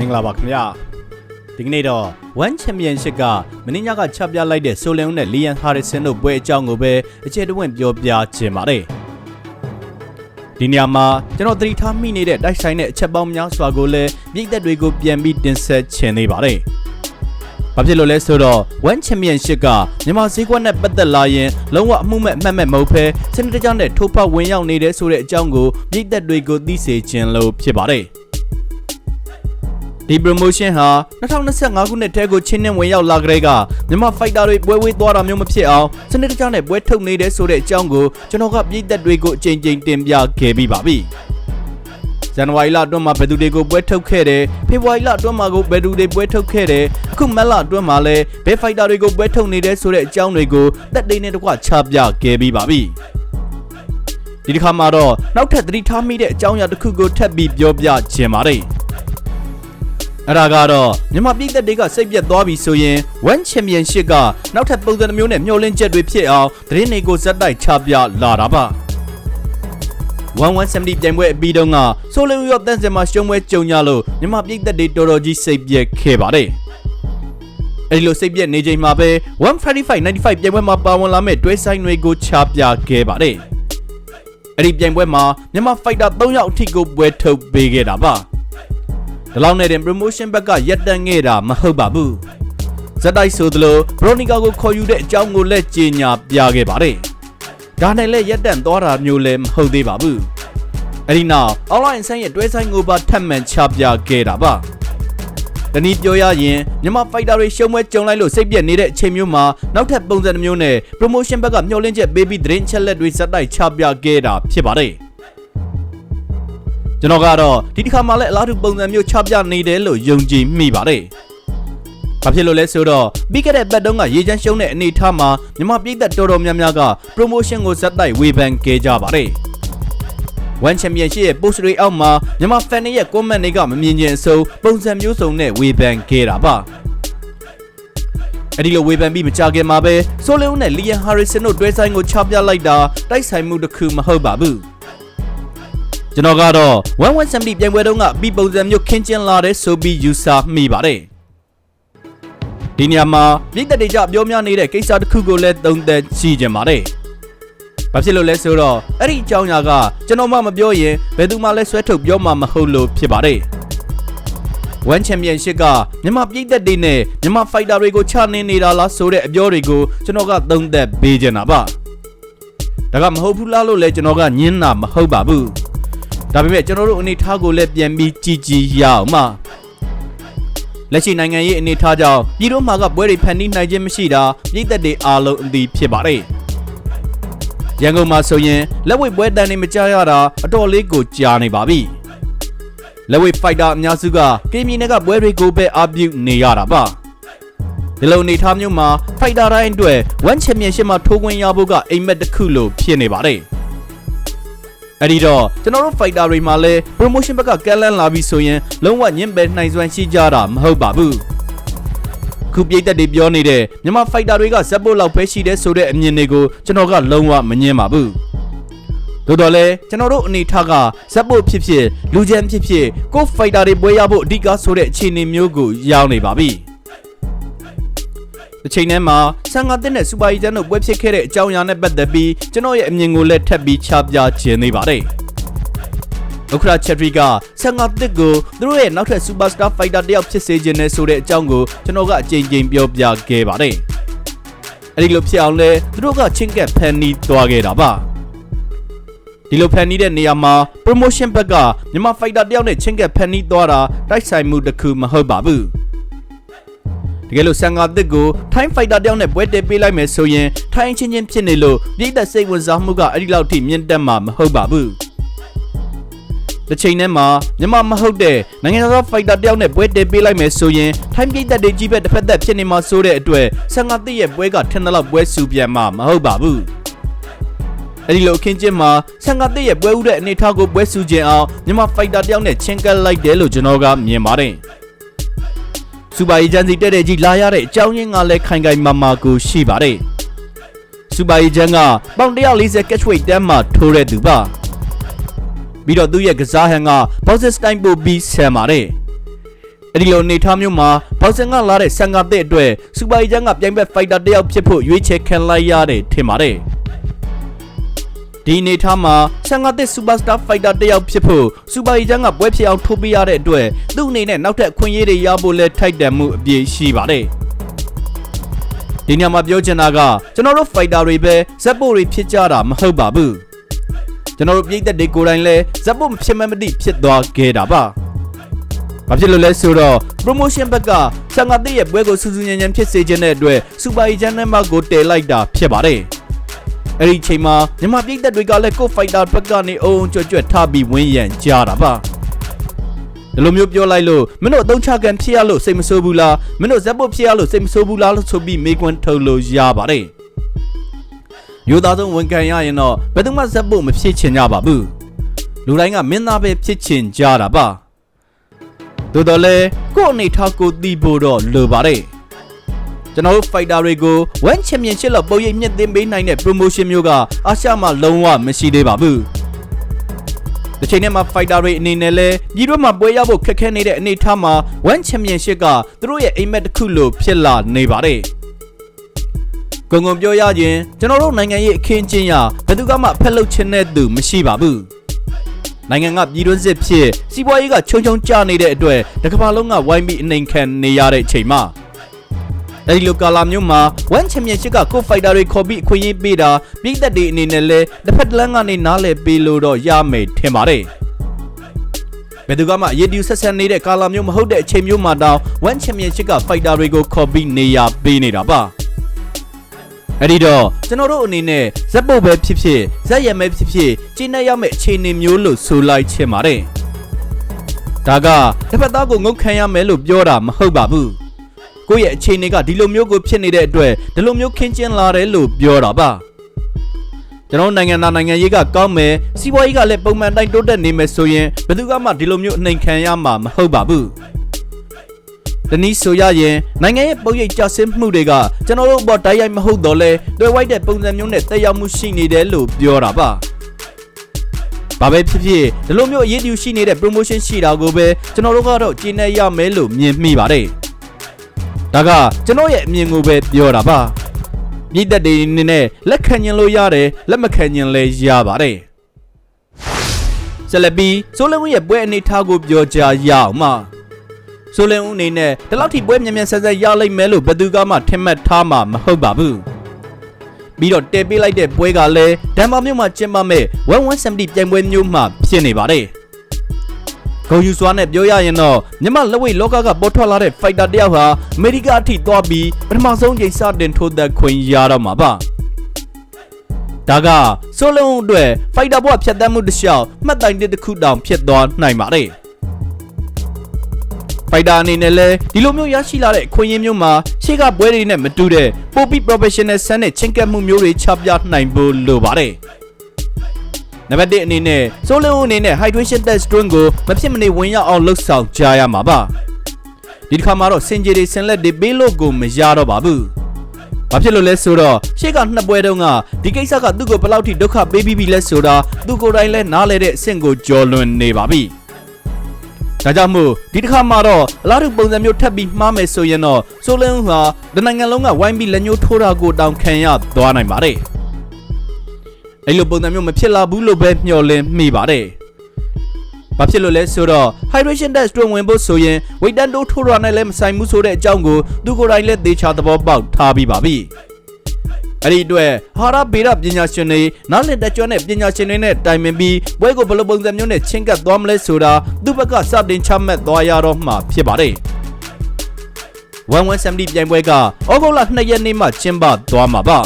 မင်္ဂလာပါခင်ဗျာဒီကနေ့တော့1 Championship ကမင်းညကချပြလိုက်တဲ့ဆိုလန်ဦးနဲ့လီယန်ဟာရစ်ဆန်တို့ပွဲအကြောင်းကိုပဲအခြေတဝင့်ပြောပြခြင်းပါတယ်ဒီနေရာမှာကျွန်တော်သတိထားမိနေတဲ့တိုက်ဆိုင်တဲ့အချက်ပေါင်းများစွာကိုလည်းပြည်သက်တွေကိုပြန်ပြီးတင်ဆက်ခြင်းသေးပါတယ်ဘာဖြစ်လို့လဲဆိုတော့1 Championship ကမြန်မာဈေးကွက်နဲ့ပတ်သက်လာရင်လုံးဝအမှုမဲ့အမှတ်မဲ့မဟုတ်ဘဲစနစ်တကျနဲ့ထိုးဖောက်ဝင်ရောက်နေတဲ့ဆိုတဲ့အကြောင်းကိုပြည်သက်တွေကိုသိစေခြင်းလို့ဖြစ်ပါတယ် ဒီ promotion ဟာ2025ခုနှစ်ထဲကိုချင်းနှင်းဝင်ရောက်လာကြတဲ့ကမြန်မာ fighter တွေပွဲဝေးသွားတာမျိုးမဖြစ်အောင်စနစ်တကျနဲ့ပွဲထုတ်နေတဲ့ဆိုတဲ့အကြောင်းကိုကျွန်တော်ကပြည်သက်တွေကိုအချိန်ချင်းတင်ပြခဲ့ပြီးပါပြီဇန်နဝါရီလအတွင်းမှာဘယ်သူတွေကိုပွဲထုတ်ခဲ့တယ်ဖေဖော်ဝါရီလအတွင်းမှာကိုဘယ်သူတွေပွဲထုတ်ခဲ့တယ်အခုမက်လအတွင်းမှာလည်းဘယ် fighter တွေကိုပွဲထုတ်နေတယ်ဆိုတဲ့အကြောင်းတွေကိုတက်တိန်နဲ့တကွချပြခဲ့ပြီးပါပြီဒီတစ်ခါမှာတော့နောက်ထပ်သတိထားမိတဲ့အကြောင်းအရာတစ်ခုကိုထပ်ပြီးပြောပြခြင်းပါတယ် အဲ့ဒါကတော့မြန်မာပြည်သက်တွေကစိတ်ပြတ်သွားပြီဆိုရင် One Championship ကနောက်ထပ်ပုံစံတစ်မျိုးနဲ့မျှော်လင့်ချက်တွေဖြစ်အောင်သတင်းတွေကိုဇက်တိုက်ချပြလာတာပါ1170ပြိုင်ပွဲအပြီးတုန်းကဆိုလိုရော့တန်စင်မှာရှုံးပွဲကြုံကြလို့မြန်မာပြည်သက်တွေတော်တော်ကြီးစိတ်ပြက်ခဲ့ပါတယ်အဲ့ဒီလိုစိတ်ပြက်နေချိန်မှာပဲ135 95ပြိုင်ပွဲမှာပါဝင်လာမဲ့တွဲဆိုင်တွေကိုချပြခဲ့ပါတယ်အဲ့ဒီပြိုင်ပွဲမှာမြန်မာဖိုက်တာ3ယောက်အထိကိုပွဲထုတ်ပေးခဲ့တာပါ ဒီလောက်နဲ့တင် promotion ဘက်ကရက်တန်ခဲ့တာမဟုတ်ပါဘူးဇက်တိုက်ဆိုသလိုဘရိုနီကာကိုခေါ်ယူတဲ့အကြောင်းကိုလည်းကြေညာပြခဲ့ပါတယ်ဒါနဲ့လည်းရက်တန်သွားတာမျိုးလည်းမဟုတ်သေးပါဘူးအဲ့ဒီနောက် online ဆန်းရဲ့တွဲဆိုင်ကိုပါထပ်မံချပြခဲ့တာပါတနည်းပြောရရင်မြန်မာ fighter တွေရှုံးပွဲကြုံလိုက်လို့စိတ်ပြက်နေတဲ့အချိန်မျိုးမှာနောက်ထပ်ပုံစံတစ်မျိုးနဲ့ promotion ဘက်ကမျှော်လင့်ချက်ပေးပြီးသတင်းချက်လက်တွေစက်တိုက်ချပြခဲ့တာဖြစ်ပါတယ် ကျွန်တော်ကတော့ဒီတစ်ခါမှလည်းအလားတူပုံစံမျိုးချပြနေတယ်လို့ယုံကြည်မိပါတယ်ဘာဖြစ်လို့လဲဆိုတော့ပြီးခဲ့တဲ့ပတ်တုန်းကရေချမ်းရှုံးတဲ့အနေအထားမှာမြန်မာပြည်သက်တော်တော်များများက promotion ကိုဇက်တိုက်ဝေဖန်ခဲ့ကြပါတယ်။ One Championship ရဲ့ post တွေအောက်မှာမြန်မာ fan တွေရဲ့ comment တွေကမမြင်ချင်အဆုံးပုံစံမျိုးစုံနဲ့ဝေဖန်ခဲ့တာပါ။အဲ့ဒီလိုဝေဖန်ပြီးမကြခင်မှာပဲဆိုလီဦးနဲ့လီယန်ဟာရီဆန်တို့တွဲဆိုင်ကိုချပြလိုက်တာတိုက်ဆိုင်မှုတစ်ခုမဟုတ်ပါဘူး။ ကျွန်တော်ကတော့1170ပြိုင်ပွဲတုန်းကပြီးပုံစံမျိုးခင်းကျင်းလာတဲ့ဆိုပြီးယူဆမိပါတယ်။ဒီနေရာမှာပြည်သက်တွေကြပြောများနေတဲ့ကိစ္စတစ်ခုကိုလည်းသုံးသပ်ကြည့်ကြပါတယ်။ဘာဖြစ်လို့လဲဆိုတော့အဲ့ဒီအကြောင်းအရာကကျွန်တော်မှမပြောရင်ဘယ်သူမှလည်းဆွဲထုတ်ပြောမှမဟုတ်လို့ဖြစ်ပါတယ်။ One Championship ကမြန်မာပြည်သက်တွေနဲ့မြန်မာ fighter တွေကိုချနေနေတာလားဆိုတဲ့အပြောတွေကိုကျွန်တော်ကသုံးသပ်ပေးချင်တာပါ။ဒါကမဟုတ်ဘူးလားလို့လည်းကျွန်တော်ကညင်းတာမဟုတ်ပါဘူး။ ဒါပေမဲ့ကျွန်တော်တို့အနေထားကိုလည်းပြန်ပြီးကြည်ကြည်ရအောင်ပါ။လက်ရှိနိုင်ငံရေးအနေအထားကြောင့်ပြည်တော်မှာကပွဲတွေဖန်တီးနိုင်ခြင်းမရှိတာပြည်သက်တွေအားလုံးအသိဖြစ်ပါတယ်။ရန်ကုန်မှာဆိုရင်လက်ဝိတ်ပွဲတန်တွေမကြရတာအတော်လေးကိုကြာနေပါပြီ။လက်ဝိတ်ဖိုက်တာအများစုကကင်းမီနယ်ကပွဲတွေကိုပဲအပြုနေရတာပါ။ဒီလိုအနေထားမျိုးမှာဖိုက်တာတိုင်းအတွက် One Championship မှာထိုးခွင့်ရဖို့ကအိမ်မက်တစ်ခုလို့ဖြစ်နေပါတယ်။ အဲ့ဒီတော့ကျွန်တော်တို့ fighter တွေမှာလည်း promotion ဘက်ကကက်လန်းလာပြီဆိုရင်လုံးဝညင်ပယ်နိုင်စွမ်းရှိကြတာမဟုတ်ပါဘူးခုပြိသက်တွေပြောနေတဲ့မြန်မာ fighter တွေကဇက်ပို့လောက်ပဲရှိတဲ့ဆိုတဲ့အမြင်တွေကိုကျွန်တော်ကလုံးဝမငင်းပါဘူးတို့တော့လေကျွန်တော်တို့အနေထားကဇက်ပို့ဖြစ်ဖြစ်လူချမ်းဖြစ်ဖြစ်ကို fighter တွေပွဲရဖို့အဓိကဆိုတဲ့အခြေအနေမျိုးကိုရောက်နေပါပြီ တစ်ချိန်တည်းမှာဆန်ငါတက်နဲ့စူပါရီဂျန်တို့ပွဲဖြစ်ခဲ့တဲ့အကြောင်းအရာနဲ့ပတ်သက်ပြီးကျွန်တော်ရဲ့အမြင်ကိုလည်းထပ်ပြီးချပြခြင်းနေပါတယ်။ဥက္ခရာချက်ထရီကဆန်ငါတက်ကိုသူတို့ရဲ့နောက်ထပ်စူပါစတာဖိုက်တာတယောက်ဖြစ်စေခြင်းနဲ့ဆိုတဲ့အကြောင်းကိုကျွန်တော်ကအကြိမ်ကြိမ်ပြောပြခဲ့ပါတယ်။အဲဒီလိုဖြစ်အောင်လဲသူတို့ကချင်းကက်ဖန်နီသွားခဲ့တာပါ။ဒီလိုဖန်နီးတဲ့နေရာမှာ promotion ဘက်ကမြန်မာ fighter တယောက်နဲ့ချင်းကက်ဖန်နီးသွားတာတိုက်ဆိုင်မှုတစ်ခုမဟုတ်ပါဘူး။ တကယ်လို့ဆန်ငါတစ်ကိုထိုင်းဖိုက်တာတယောက်နဲ့ပွဲတည်ပေးလိုက်မယ်ဆိုရင်ထိုင်းချင်းချင်းဖြစ်နေလို့ပြည်သက်စိတ်ဝင်စားမှုကအဲ့ဒီလောက်ထိမြင့်တက်မှာမဟုတ်ပါဘူးတစ်ချိန်တည်းမှာမြန်မာမဟုတ်တဲ့နိုင်ငံသားဖိုက်တာတယောက်နဲ့ပွဲတည်ပေးလိုက်မယ်ဆိုရင်ထိုင်းပြည်သက်တွေကြီးပဲတစ်ဖက်သက်ဖြစ်နေမှာဆိုတဲ့အတွက်ဆန်ငါတစ်ရဲ့ပွဲကထင်တယ်လို့ပွဲစုပြန်မှာမဟုတ်ပါဘူးအဲ့ဒီလိုခင်းချင်းမှာဆန်ကတဲ့ရဲ့ပွဲဥတဲ့အနေထားကိုပွဲစုခြင်းအောင်မြန်မာဖိုက်တာတယောက်နဲ့ချင်းကပ်လိုက်တယ်လို့ကျွန်တော်ကမြင်ပါတယ်။ စူပါအေဂျန်စီတဲ့တဲ့ကြီးလာရတဲ့အကြောင်းရင်းကလည်းခိုင်ခိုင်မာမာကိုရှိပါတယ်စူပါအေဂျန်ကပေါင်140 catch weight တန်းမှာထိုးတဲ့သူပါပြီးတော့သူ့ရဲ့ကစားဟန်က boxes time ပို့ပြီးဆန်ပါတယ်အဲ့ဒီလိုအနေထားမျိုးမှာဘောက်ဆင်ကလာတဲ့ဆန်ကာတဲ့အတွက်စူပါအီဂျန်ကပြိုင်ဘက်ဖိုက်တာတစ်ယောက်ဖြစ်ဖို့ရွေးချယ်ခံလိုက်ရတယ်ထင်ပါတယ် ဒီအနေထားမှာဆန်ကာတဲ့စူပါစတာဖိုက်တာတစ်ယောက်ဖြစ်ဖို့စူပါအီဂျန်ကပွဲဖြစ်အောင်ထိုးပေးရတဲ့အတွက်သူ့အနေနဲ့နောက်ထပ်အခွင့်အရေးတွေရဖို့လဲထိုက်တန်မှုအပြည့်ရှိပါတယ်ဒီညမှာပြောချင်တာကကျွန်တော်တို့ဖိုက်တာတွေပဲဇက်ပိုတွေဖြစ်ကြတာမဟုတ်ပါဘူးကျွန်တော်တို့ပြည်သက်တွေကိုယ်တိုင်လဲဇက်ပိုမဖြစ်မမတိဖြစ်သွားခဲ့တာပါ။ဘာဖြစ်လို့လဲဆိုတော့ promotion ဘက်ကဆန်ငါတိရဲ့ပွဲကိုစူးစူးညံ့ညံ့ဖြစ်စေခြင်းတဲ့အတွက် Super Agent နဲ့မှကိုတည်လိုက်တာဖြစ်ပါတယ်။ အဲ့ဒီချိန်မှာမြန်မာပြည်သက်တွေကလည်းကို fighter ဘက်ကနေအုံကြွကြွထားပြီးဝင်းရံကြတာပါ။ဒီလိုမျိုးပြောလိုက်လို့မင်းတို့အသုံးချကန်ဖြစ်ရလို့စိတ်မဆိုးဘူးလားမင်းတို့ဇက်ပုတ်ဖြစ်ရလို့စိတ်မဆိုးဘူးလားလို့ဆိုပြီးမေးခွန်းထုတ်လို့ရပါတယ်။ရိုးသားဆုံးဝန်ခံရရင်တော့ဘယ်သူမှဇက်ပုတ်မဖြစ်ချင်ကြပါဘူး။လူတိုင်းကမင်းသားပဲဖြစ်ချင်ကြတာပါ။သို့တော်လဲကို့အနေထားကိုတီးဖို့တော့လိုပါတယ်။ ကျွန်တော်တို့ fighter တွေကို one championship လောက်ပုံရိပ်မြင့်တင်ပေးနိုင်တဲ့ promotion မျိုးကအာရှမှာလုံးဝမရှိသေးပါဘူး။ဒီချိန်ထဲမှာ fighter တွေအနေနဲ့လဲပြည်တွင်းမှာပွဲရဖို့ခက်ခဲနေတဲ့အနေအထားမှာ one championship ကသူတို့ရဲ့အိမ်မက်တစ်ခုလိုဖြစ်လာနေပါတယ်။ဂုံဂုံပြောရရင်ကျွန်တော်တို့နိုင်ငံရဲ့အခင်းကျင်းရဘယ်သူကမှဖက်လုပ်ချင်တဲ့သူမရှိပါဘူး။နိုင်ငံကပြည်တွင်းစစ်ဖြစ်စီးပွားရေးကချုံချုံကျနေတဲ့အတွက်တကမ္ဘာလုံးကဝိုင်းပြီးအနေခံနေရတဲ့အချိန်မှာ အဲဒီလိုကာလာမျိုးမှာ one championship ကကိုဖိုက်တာတွေခေါ်ပြီးအခွင့်အရေးပေးတာပြည်သက်တွေအနေနဲ့လဲတစ်ဖက်တစ်လမ်းကနေနားလည်ပေးလို့တော့ရမယ်ထင်ပါတယ်ဘယ်သူကမှရေဒီယိုဆက်ဆက်နေတဲ့ကာလာမျိုးမဟုတ်တဲ့အချိန်မျိုးမှာတောင် one championship ကဖိုက်တာတွေကိုခေါ်ပြီးနေရပေးနေတာပါအဲ့ဒီတော့ကျွန်တော်တို့အနေနဲ့ဇက်ပုတ်ပဲဖြစ်ဖြစ်ဇက်ရံပဲဖြစ်ဖြစ်ကျင်းနေရမယ့်အခြေအနေမျိုးလို့ဆိုလိုက်ချင်ပါတယ်ဒါကတစ်ဖက်သားကိုငုတ်ခံရမယ်လို့ပြောတာမဟုတ်ပါဘူး ကိုယ့်ရဲ့အခြေအနေကဒီလိုမျိုးကိုဖြစ်နေတဲ့အတွက်ဒီလိုမျိုးခင်းကျင်းလာတယ်လို့ပြောတာပါကျွန်တော်နိုင်ငံသားနိုင်ငံရေးကကောင်းမယ်စီးပွားရေးကလည်းပုံမှန်တိုင်းတိုးတက်နေမယ်ဆိုရင်ဘယ်သူမှဒီလိုမျိုးအနိုင်ခံရမှာမဟုတ်ပါဘူးတနည်းဆိုရရင်နိုင်ငံရဲ့ပုံရိပ်ကြဆင်းမှုတွေကကျွန်တော်တို့အပေါ်တိုက်ရိုက်မဟုတ်တော့လဲတွေ့ဝိုက်တဲ့ပုံစံမျိုးနဲ့တက်ရောက်မှုရှိနေတယ်လို့ပြောတာပါဘာပဲဖြစ်ဖြစ်ဒီလိုမျိုးအရေးတူရှိနေတဲ့ promotion ရှိတာကိုပဲကျွန်တော်တို့ကတော့ကျင်းနေရမယ်လို့မြင်မိပါတယ် ဒါကကျွန်တော်ရဲ့အမြင်ကိုပဲပြောတာပါပြည်သက်တွေနေနဲ့လက်ခံညင်လို့ရတယ်လက်မခံညင်လည်းရပါတယ်ဆက်လက်ပြီးစိုးလုံးရဲ့ပွဲအနေထားကိုပြောကြရအောင်ပါဆိုလင်ဦးအနေနဲ့ဒီလောက်ထိပွဲမြန်မြန်ဆက်ဆက်ရလိမ့်မယ်လို့ဘယ်သူကမှထင်မှတ်ထားမှာမဟုတ်ပါဘူးပြီးတော့တဲပေးလိုက်တဲ့ပွဲကလည်းဒန်မာမြို့မှာကျင်းပမဲ့1170ပြိုင်ပွဲမျိုးမှဖြစ်နေပါတယ် ဂုံယူစွာနဲ့ပြောရရင်တော့မြမလက်ဝိတ်လောကကပေါ်ထွက်လာတဲ့ fighter တယောက်ဟာအမေရိကအထိသွားပြီးပထမဆုံးချိန်စတင်ထိုးသက်ခွင့်ရတော့မှာပါဒါကဆိုလုံးအတွက် fighter ဘဝဖြတ်သန်းမှုတစ်လျှောက်မှတ်တိုင်တစ်ခုတောင်ဖြစ်သွားနိုင်ပါတယ်ဖိုက်တာအနေနဲ့လည်းဒီလိုမျိုးရရှိလာတဲ့အခွင့်အရေးမျိုးမှာရှေ့ကပွဲတွေနဲ့မတူတဲ့ပိုပြီး professional ဆန်းတဲ့ချင်းကပ်မှုမျိုးတွေချပြနိုင်ဖို့လိုပါတယ် နံပါတ်1အနေနဲ့စိုးလုံးအနေနဲ့ hydration test string ကိုမဖြစ်မနေဝင်ရောက်အောင်လှုပ်ဆောင်ကြရမှာပါဒီတစ်ခါမှာတော့စင်ကြေတွေဆင်လက်တွေပေးလို့ကိုမရတော့ပါဘူးဘာဖြစ်လို့လဲဆိုတော့ရှေ့ကနှစ်ပွဲတုန်းကဒီကိစ္စကသူ့ကိုဘယ်လောက်ထိဒုက္ခပေးပြီးပြီလဲဆိုတာသူကိုယ်တိုင်လည်းနားလဲတဲ့အဆင့်ကိုကျော်လွန်နေပါပြီ။ဒါကြောင့်မို့ဒီတစ်ခါမှာတော့အလားတူပုံစံမျိုးထပ်ပြီးမှားမယ်ဆိုရင်တော့ဆိုလင်းဟာဒီနိုင်ငံလုံးကဝိုင်းပြီးလက်ညှိုးထိုးတာကိုတောင်ခံရသွားနိုင်ပါတယ်။ အဲ့လိုပုံစံမျိုးမဖြစ်လာဘူးလို့ပဲမျှော်လင့်မိပါတယ်။ဘာဖြစ်လို့လဲဆိုတော့ hydration test တွင်ဝင်ဖို့ဆိုရင် weight and ထိုးရနိုင်လည်းမဆိုင်ဘူးဆိုတဲ့အကြောင်းကိုသူကိုယ်တိုင်လည်းသေချာသဘောပေါက်ထားပြီးပါပြီ။အဲ့ဒီအတွက်ဟာရဗေဒပညာရှင်တွေနားလည်တကြွတဲ့ပညာရှင်တွေနဲ့တိုင်ပင်ပြီးဘွဲကိုဘယ်လိုပုံစံမျိုးနဲ့ချင်းကပ်သွားမလဲဆိုတာသူ့ဘက်ကစတင်ချမှတ်သွားရတော့မှဖြစ်ပါတယ်1170ပြိုင်ပွဲကဩဂုတ်လ2ရက်နေ့မှကျင်းပသွားမှာပါ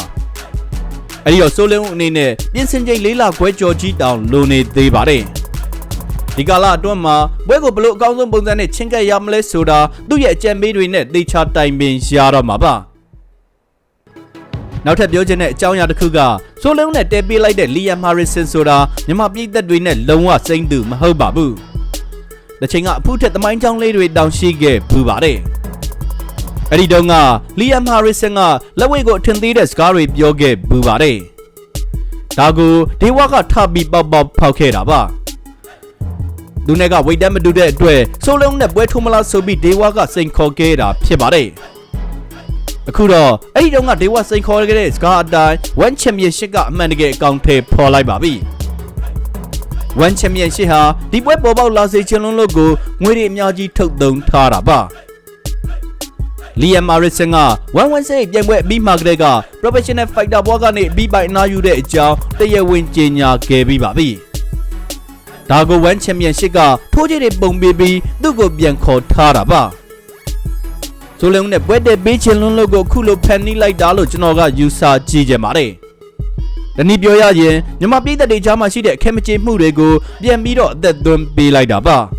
အဲ့ဒီတော့ဆိုလင်းဦးအနေနဲ့ပြင်ဆင်ချိန်၄လခွဲကြော်ကြီးတောင်လိုနေသေးပါတယ်ဒီကာလအတွင်းမှာဘွဲကိုဘလို့အကောင်းဆုံးပုံစံနဲ့ချင်းကပ်ရမလဲဆိုတာသူ့ရဲ့အကြံပေးတွေနဲ့သေချာတိုင်ပင်ရတော့မှာပါနောက်ထပ်ပြောချင်တဲ့အကြောင်းအရာတစ်ခုကဆိုလုံးနဲ့တဲပေးလိုက်တဲ့လီယမ်ဟာရစ်ဆန်ဆိုတာမြန်မာပြည်သက်တွေနဲ့လုံးဝစိမ့်သူမဟုတ်ပါဘူး။တစ်ချိန်ကအဖုထက်သမိုင်းကြောင်းလေးတွေတောင်ရှိခဲ့ဘူးပါတယ်။ အဲ့ဒီတုန်းကလီယမ်ဟာရစ်ဆန်ကလက်ဝဲကိုအထင်သေးတဲ့စကားတွေပြောခဲ့ဘူးပါတယ်။ဒါကိုဒေဝကထပြီးပေါက်ပေါက်ဖောက်ခဲ့တာပါ။ဒလူနဲ့ကဝိတ်တမ်းမတူတဲ့အတွက်စိုးလုံးနဲ့ပွဲထိုးမလားဆိုပြီးဒေဝါကစိန်ခေါ်ခဲ့တာဖြစ်ပါတယ်အခုတော့အဲ့ဒီတုန်းကဒေဝါစိန်ခေါ်ခဲ့တဲ့စကားအတိုင်း1 championship ကအမှန်တကယ်အကောင့်ထဲပေါ်လိုက်ပါပြီ1 championship ဟာဒီပွဲပေါ်ပေါက်လာစေချင်လွန်းလို့ကိုငွေတွေအများကြီးထုတ်သုံးထားတာပါ လီယမ်မာရစ်ဆန်က116ပြိုင်ပွဲအပြီးမှကတည်းက professional fighter ဘွားကနေအပြီးပိုင်အနာယူတဲ့အကြောင်းတရားဝင်ကြေညာခဲ့ပြီးပါပြီ။ဒါကို1 championship ကထိုးချေတွေပုံပေးပြီးသူ့ကိုပြန်ခေါ်ထားတာပါ။ဆိုလုံးနဲ့ပွဲတက်ပေးချင်လွန်းလို့ကိုခုလိုဖန်နီးလိုက်တာလို့ကျွန်တော်ကယူဆကြည့်ကြပါတယ်။တနည်းပြောရရင်မြန်မာပြည်သက်တွေကြားမှာရှိတဲ့အခက်မကျေမှုတွေကိုပြန်ပြီးတော့အသက်သွင်းပေးလိုက်တာပါ။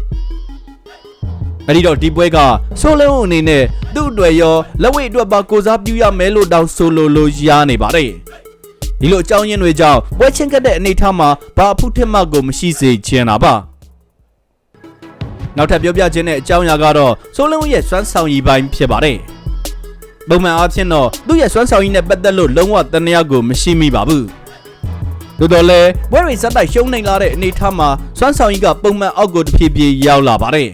အဲ့ဒီတော့ဒီပွဲကဆိုလုံးအနေနဲ့သူ့အတွက်ရောလက်ဝိတ်အတွက်ပါကိုစားပြုရမယ်လို့တောင်းဆိုလိုလိုရနေပါတယ်ဒီလိုအကြောင်းရင်းတွေကြောင့်ပွဲချင်းကတဲ့အနေအထားမှာဘာအဖုထက်မှကိုမရှိစေချင်တာပါနောက်ထပ်ပြောပြခြင်းတဲ့အကြောင်းအရာကတော့ဆိုလုံးရဲ့စွမ်းဆောင်ရည်ပိုင်းဖြစ်ပါတယ်ပုံမှန်အားဖြင့်တော့သူ့ရဲ့စွမ်းဆောင်ရည်နဲ့ပတ်သက်လို့လုံးဝတန်ရာကိုမရှိမိပါဘူးသို့တော်လည်းပွဲရီစက်တိုက်ရှုံးနိုင်လာတဲ့အနေအထားမှာစွမ်းဆောင်ရည်ကပုံမှန်အောက်ကိုတဖြည်းဖြည်းရောက်လာပါတယ်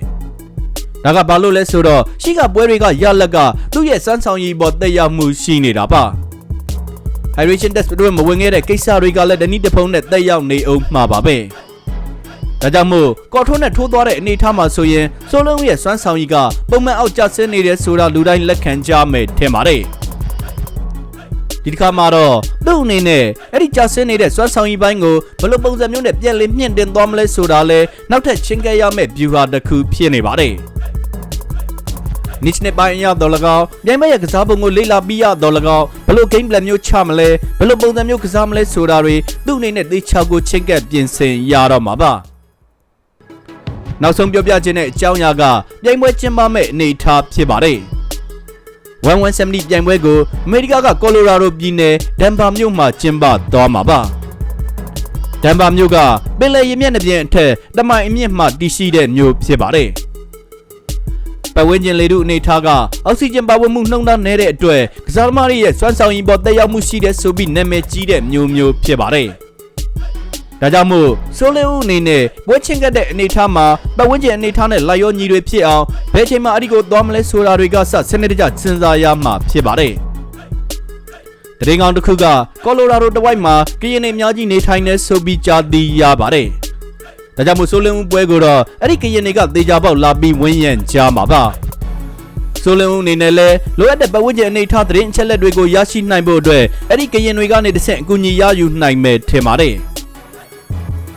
ဒါကဘာလို့လဲဆိုတော့ရှိကပွဲတွေကရလက်ကသူ့ရဲ့စမ်းဆောင်ရည်ပေါ်တက်ရောက်မှုရှိနေတာပါ hydration test တွေမဝင်ခဲ့တဲ့ကိစ္စတွေကလည်းတနည်းတစ်ဖုံနဲ့တက်ရောက်နေအောင်မှာပါပဲဒါကြောင့်မို့ကော်ထိုးနဲ့ထိုးသွားတဲ့အနေအထားမှာဆိုရင်စိုးလုံးရဲ့စွမ်းဆောင်ရည်ကပုံမှန်အောက်ကျဆင်းနေတဲ့ဆိုတာလူတိုင်းလက်ခံကြမယ်ထင်ပါတယ်ဒီတစ်ခါမှာတော့သူ့အနေနဲ့အဲ့ဒီကျဆင်းနေတဲ့စွမ်းဆောင်ရည်ပိုင်းကိုဘယ်လိုပုံစံမျိုးနဲ့ပြန်လည်မြင့်တင်သွားမလဲဆိုတာလဲနောက်ထပ်ချင်းကဲရမယ့် view ဟာတစ်ခုဖြစ်နေပါတယ် niche နဲ့ပိုင်းရတော့၎င်းပြိုင်ပွဲရဲ့ကစားပုံကိုလေ့လာပြီးရတော့၎င်းဘယ်လို game plan မျိုးချမလဲဘယ်လိုပုံစံမျိုးကစားမလဲဆိုတာတွေသူ့အနေနဲ့သေချာကိုချင်းကပ်ပြင်ဆင်ရတော့မှာပါနောက်ဆုံးပြောပြခြင်းတဲ့အကြောင်းအရာကပြိုင်ပွဲကျင်းပမဲ့အနေအထားဖြစ်ပါတယ်1170ပြိုင်ပွဲကိုအမေရိကကကော်လိုရာဒိုပြည်နယ်ဒန်ဘာမြို့မှာကျင်းပသွားမှာပါဒန်ဘာမြို့ကပင်လယ်ရေမျက်နှာပြင်အထက်တမိုင်အမြင့်မှတည်ရှိတဲ့မြို့ဖြစ်ပါတယ် ပတ်ဝန်းကျင်လေထုအနေထားကအောက်ဆီဂျင်ပါဝင်မှုနှုံနှနေတဲ့အတွက်ကစားသမားတွေရဲ့စွမ်းဆောင်ရည်ပေါ်တက်ရောက်မှုရှိတဲ့ဆိုပြီးနာမည်ကြီးတဲ့မျိုးမျိုးဖြစ်ပါတယ်။ဒါကြောင့်မို့ဆိုလီဦးအနေနဲ့ပွဲချင်းကတဲ့အနေထားမှာပတ်ဝန်းကျင်အနေထားနဲ့လိုက်ရောညီတွေဖြစ်အောင်ဘယ်ချိန်မှအဒီကိုသွားမလဲဆိုတာတွေကစစနစ်တကျစဉ်းစားရမှာဖြစ်ပါတယ်။တရင်ကောင်တစ်ခုကကော်လိုရာဒိုတဝိုက်မှာကရင်နေအများကြီးနေထိုင်နေဆိုပြီးကြားသိရပါတယ်။ ဒါကြောင့်မို့ဆိုလင်းဦးပွဲကိုတော့အဲ့ဒီကရင်တွေကသေချာပေါက်လာပြီးဝင်းရံကြမှာပါဆိုလင်းဦးအနေနဲ့လဲလိုအပ်တဲ့ပတ်ဝန်းကျင်အနေထားသတင်းအချက်လက်တွေကိုရရှိနိုင်ဖို့အတွက်အဲ့ဒီကရင်တွေကနေတစ်ဆင့်အကူအညီရယူနိုင်မယ်ထင်ပါတယ်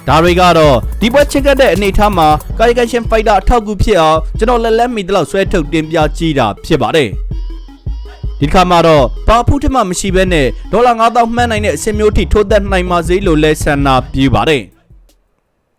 ဒါတွေကတော့ဒီပွဲချက်ကတဲ့အနေထားမှာကာယကရှင်ဖိုက်တာအထောက်အကူဖြစ်အောင်ကျွန်တော်လက်လက်မီတလောက်ဆွဲထုတ်တင်ပြကြည့်တာဖြစ်ပါတယ်ဒီခါမှာတော့ဘာဖူးထမမရှိဘဲနဲ့ဒေါ်လာ9000မှန်းနိုင်တဲ့အစင်မျိုးထိထိုးသက်နိုင်ပါစေလို့လဲဆန္ဒပြုပါတယ်